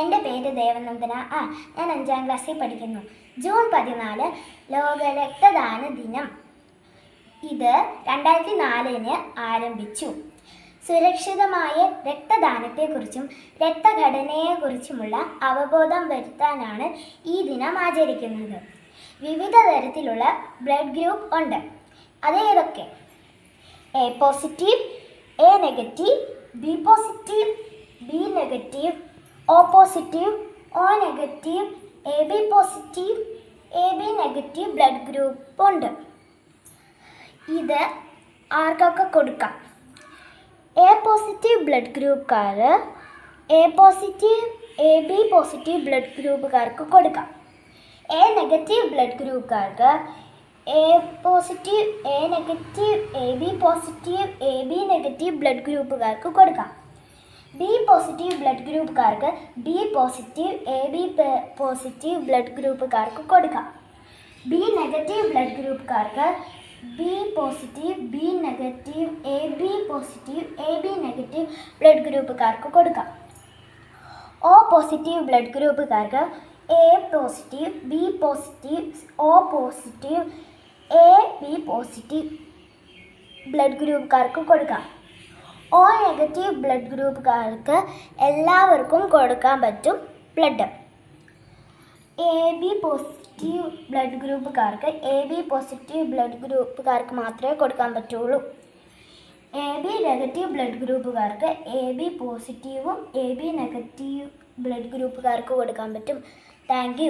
എന്റെ പേര് ദേവനന്ദന. ആ ഞാൻ അഞ്ചാം ക്ലാസ്സിൽ പഠിക്കുന്നു. ജൂൺ പതിനാല് ലോക രക്തദാന ദിനം. ഇത് രണ്ടായിരത്തി നാലിന് ആരംഭിച്ചു. സുരക്ഷിതമായ രക്തദാനത്തെക്കുറിച്ചും രക്തഘടനയെക്കുറിച്ചുമുള്ള അവബോധം വരുത്താനാണ് ഈ ദിനം ആചരിക്കുന്നത്. വിവിധ തരത്തിലുള്ള ബ്ലഡ് ഗ്രൂപ്പ് ഉണ്ട്. അതേതൊക്കെ? A positive A negative B positive B negative O positive O negative A B positive A B negative blood group ഉണ്ട്. ഇത് ആർക്കൊക്കെ കൊടുക്കാം? A positive blood ഗ്രൂപ്പുകാർ A positive A B positive blood ഗ്രൂപ്പുകാർക്ക് കൊടുക്കാം. A negative blood ഗ്രൂപ്പുകാർക്ക് A positive A negative A B positive A B negative blood ഗ്രൂപ്പുകാർക്ക് കൊടുക്കാം. Positive blood ഗ്രൂപ്പുകാർക്ക് B positive A B positive blood ഗ്രൂപ്പുകാർക്ക് കൊടുക്കാം. B negative blood ഗ്രൂപ്പുകാർക്ക് B positive B negative A B positive A B negative blood ഗ്രൂപ്പുകാർക്ക് കൊടുക്കാം. O positive blood ഗ്രൂപ്പുകാർക്ക് A positive B positive O positive A B positive blood ഗ്രൂപ്പുകാർക്ക് കൊടുക്കാം. O negative blood ഗ്രൂപ്പുകാർക്ക് എല്ലാവർക്കും കൊടുക്കാൻ പറ്റും blood A B positive blood ഗ്രൂപ്പുകാർക്ക് A B positive blood ഗ്രൂപ്പുകാർക്ക് മാത്രമേ കൊടുക്കാൻ പറ്റുള്ളൂ. എ ബി നെഗറ്റീവ് ബ്ലഡ് ഗ്രൂപ്പുകാർക്ക് എ ബി പോസിറ്റീവും എ ബി നെഗറ്റീവ് ബ്ലഡ് ഗ്രൂപ്പുകാർക്ക് കൊടുക്കാൻ പറ്റും. താങ്ക്